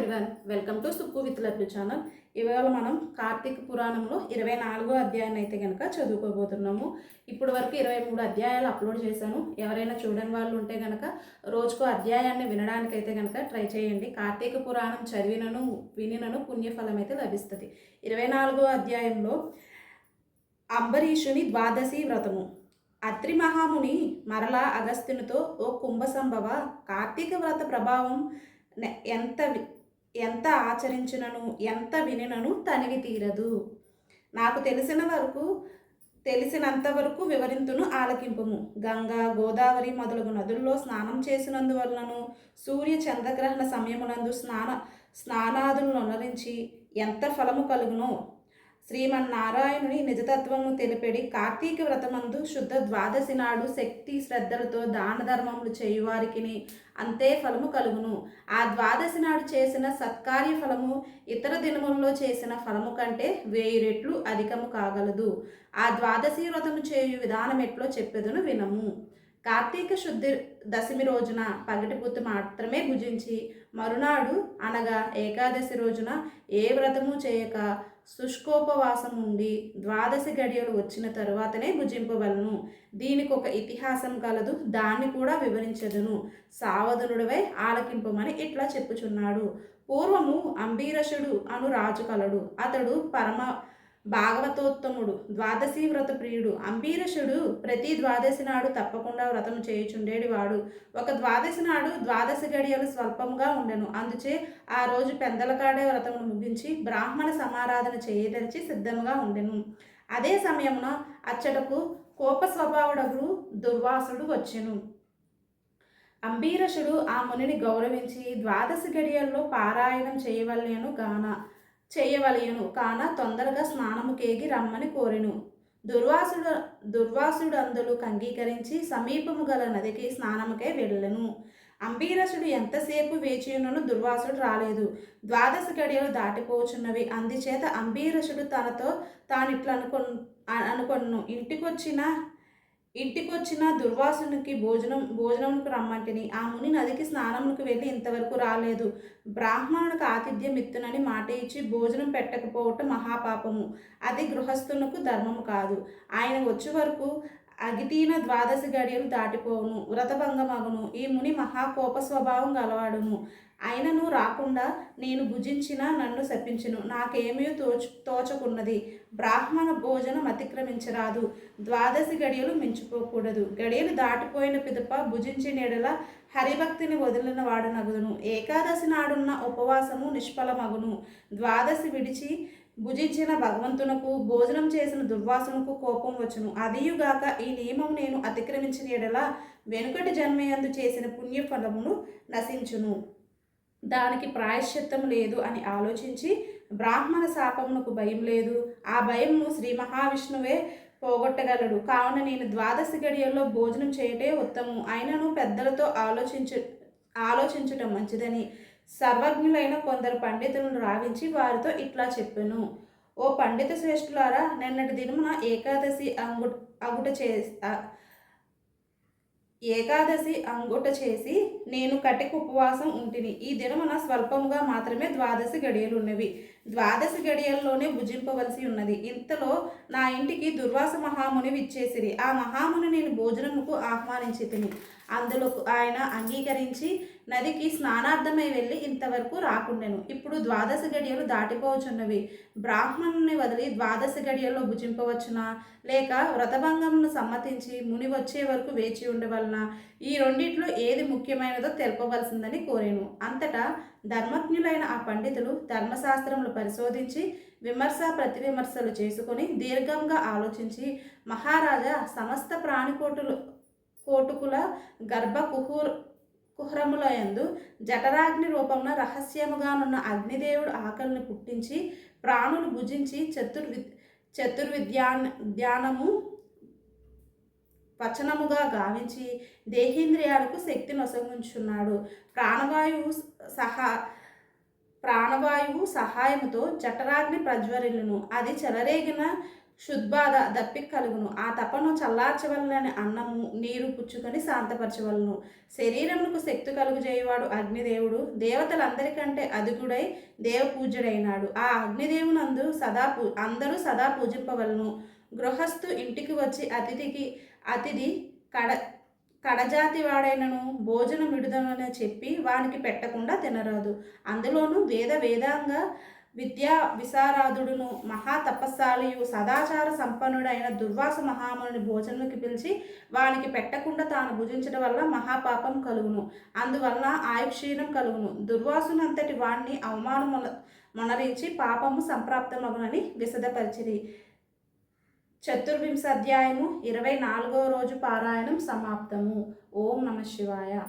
Everyone welcome to Sukku with channel ఇవాళ మనం కార్తీక పురాణంలో ఇరవై నాలుగో అధ్యాయాన్ని అయితే కనుక చదువుకోబోతున్నాము. ఇప్పటి వరకు ఇరవై మూడు అధ్యాయాలు అప్లోడ్ చేశాను. ఎవరైనా చూడని వాళ్ళు ఉంటే కనుక రోజుకో అధ్యాయాన్ని వినడానికి అయితే కనుక ట్రై చేయండి. కార్తీక పురాణం చదివినను వినినను పుణ్యఫలం అయితే లభిస్తుంది. ఇరవై నాలుగో అధ్యాయంలో అంబరీషుని ద్వాదశి వ్రతము. అత్రి మహాముని మరలా అగస్త్యునితో ఓ కుంభ సంభవ కార్తీక వ్రత ప్రభావం ఎంత ఎంత ఆచరించినను ఎంత వినినను తనివి తీరదు. నాకు తెలిసిన వరకు తెలిసినంత వరకు వివరింతును ఆలకింపము. గంగా గోదావరి మొదలగు నదుల్లో స్నానం చేసినందువలనను సూర్య చంద్రగ్రహణ సమయమునందు స్నాన స్నానాదులను అనురించి ఎంత ఫలము కలుగునో శ్రీమన్నారాయణుని నిజతత్వము తెలిపెడి కార్తీక వ్రతమందు శుద్ధ ద్వాదశి నాడు శక్తి శ్రద్ధలతో దాన ధర్మములు చేయువారికి అంతే ఫలము కలుగును. ఆ ద్వాదశి నాడు చేసిన సత్కార్య ఫలము ఇతర దినములలో చేసిన ఫలము కంటే వేయి రెట్లు అధికము కాగలదు. ఆ ద్వాదశి వ్రతము చేయు విధానం ఎట్లో చెప్పెదును వినము. కార్తీక శుద్ధి దశమి రోజున పగటిపూత మాత్రమే భుజించి మరునాడు అనగా ఏకాదశి రోజున ఏ వ్రతము చేయక శుష్కోపవాసం ఉండి ద్వాదశి గడియలు వచ్చిన తరువాతనే భుజింపవలను. దీనికి ఒక ఇతిహాసం కలదు దాన్ని కూడా వివరించదును. సావధనుడివై ఆలకింపమని ఇట్లా చెప్పుచున్నాడు. పూర్వము అంబీరషుడు అను రాజు కలడు. అతడు పరమ భాగవతోత్తముడు ద్వాదశి వ్రత ప్రియుడు అంబీరషుడు ప్రతి ద్వాదశి నాడు తప్పకుండా వ్రతం చేయుచుండేడివాడు. ఒక ద్వాదశి నాడు ద్వాదశి గడియలు స్వల్పంగా ఉండెను. అందుచే ఆ రోజు పెందలకాడే వ్రతమును ముగించి బ్రాహ్మణ సమారాధన చేయదలిచి సిద్ధముగా ఉండెను. అదే సమయమున అచ్చటకు కోప స్వభావుడగు దుర్వాసుడు వచ్చెను. అంబీరషుడు ఆ మునిని గౌరవించి ద్వాదశి గడియల్లో పారాయణం చేయవలయను గాన. చేయవలయను కాన తొందరగా స్నానము కేగి రమ్మని కోరెను. దుర్వాసుడు దుర్వాసుడు అందులు అంగీకరించి సమీపము గల నదికి స్నానముకై వెళ్ళను. అంబీరసుడు ఎంతసేపు వేచియునను దుర్వాసుడు రాలేదు. ద్వాదశ గడియలు దాటిపోచున్నవి. అందుచేత అంబీరసుడు తనతో తాను అనుకొ అనుకొను ఇంటికొచ్చిన ఇంటికొచ్చిన దుర్వాసునికి భోజనం భోజనముకు రమ్మంటిని. ఆ ముని నదికి స్నానమునకు వెళ్ళి ఇంతవరకు రాలేదు. బ్రాహ్మణునికి ఆతిథ్యం ఇత్తునని మాట ఇచ్చి భోజనం పెట్టకపోవటం మహాపాపము. అది గృహస్థునకు ధర్మము కాదు. ఆయన వచ్చే వరకు అగితీన ద్వాదశి గడియలు దాటిపోవును వ్రతభంగమగును. ఈ ముని మహాకోప స్వభావం గలవాడును. అయినను రాకుండా నేను భుజించిన నన్ను శపించును. నాకేమీ తోచు తోచకున్నది. బ్రాహ్మణ భోజనం అతిక్రమించరాదు. ద్వాదశి గడియలు మించిపోకూడదు. గడియలు దాటిపోయిన పిదప భుజించిన నీడల హరిభక్తిని వదిలిన వాడు ఏకాదశి నాడున్న ఉపవాసము నిష్ఫలమగును. ద్వాదశి విడిచి భుజించిన భగవంతునకు భోజనం చేసిన దుర్వాసనకు కోపం వచ్చును. అదియుగాక ఈ నియమం నేను అతిక్రమించిన ఎడల వెనుకటి జన్మయందు చేసిన పుణ్యఫలమును నశించును. దానికి ప్రాయశ్చిత్తం లేదు అని ఆలోచించి బ్రాహ్మణ శాపమునకు భయం లేదు. ఆ భయంను శ్రీ మహావిష్ణువే పోగొట్టగలడు. కావున నేను ద్వాదశి గడియల్లో భోజనం చేయటే ఉత్తమం. అయినను పెద్దలతో ఆలోచించు ఆలోచించటం మంచిదని. సర్వజ్ఞులైన కొందరు పండితులను రావించి వారితో ఇట్లా చెప్పాను. ఓ పండిత శ్రేష్ఠులారా నిన్నటి దినమున ఏకాదశి అంగు అగుట చే ఏకాదశి అంగుట చేసి నేను కటిక ఉపవాసం ఉంటిని. ఈ దినమున స్వల్పముగా మాత్రమే ద్వాదశి గడియలు ఉన్నవి ద్వాదశి గడియల్లోనే భుజింపవలసి ఉన్నది. ఇంతలో నా ఇంటికి దుర్వాస మహాముని విచ్చేసిరి ఆ మహాముని నేను భోజనముకు ఆహ్వానించితిని. అందులో ఆయన అంగీకరించి నదికి స్నానార్థమై వెళ్ళి ఇంతవరకు రాకుండెను. ఇప్పుడు ద్వాదశ గడియలు దాటిపోవచ్చున్నవి. బ్రాహ్మణుని వదిలి ద్వాదశ గడియల్లో భుజింపవచ్చునా? లేక వ్రతభంగమును సమ్మతించి ముని వచ్చే వరకు వేచి ఉండవలన? ఈ రెండిట్లో ఏది ముఖ్యమైనదో తెలుపవలసిందని కోరాను. అంతటా ధర్మజ్ఞులైన ఆ పండితులు ధర్మశాస్త్రములు పరిశోధించి విమర్శ ప్రతివిమర్శలు చేసుకొని దీర్ఘంగా ఆలోచించి మహారాజా సమస్త ప్రాణికోటులు కోటుకుల గర్భ కుహూర్ కుహరములయందు జఠరాగ్ని రూపంలో రహస్యముగానున్న అగ్నిదేవుడు ఆకలిని పుట్టించి ప్రాణులు భుజించి చతుర్వి చతుర్విద్యాన్ ధ్యానము వచనముగా గావించి దేహేంద్రియాలకు శక్తి నొసగుంచున్నాడు ప్రాణవాయువు సహా ప్రాణవాయువు సహాయముతో జఠరాగ్ని ప్రజ్వరిల్లును. అది చెలరేగిన శుద్బాధ దప్పిక కలుగును. ఆ తపను చల్లార్చవలనని అన్నము నీరు పుచ్చుకొని శాంతపరచవలను. శరీరమునకు శక్తి కలుగుజేయవాడు అగ్నిదేవుడు. దేవతలందరికంటే అధికుడై దేవపూజ్యుడైనాడు. ఆ అగ్నిదేవునందు సదా పూ అందరూ సదా పూజింపవలను. గృహస్థు ఇంటికి వచ్చి అతిథికి అతిథి కడ కడజాతి వాడైనను భోజనం విడుదలనే చెప్పి వానికి పెట్టకుండా తినరాదు. అందులోనూ వేద వేదాంగ విద్యా విశారాధుడును మహా తపస్సాలియు సదాచార సంపన్నుడైన దుర్వాస మహాముని భోజనంకి పిలిచి వానికి పెట్టకుండా తాను భుజించడం వల్ల మహాపాపం కలుగును. అందువల్ల ఆయుక్షీణం కలుగును. దుర్వాసునంతటి వాణ్ణి అవమానం మొనరించి పాపము సంప్రాప్తమగునని విశదపరిచిరి. చతుర్వింశ అధ్యాయము ఇరవై నాలుగో రోజు పారాయణం సమాప్తము. ఓం నమ శివాయ.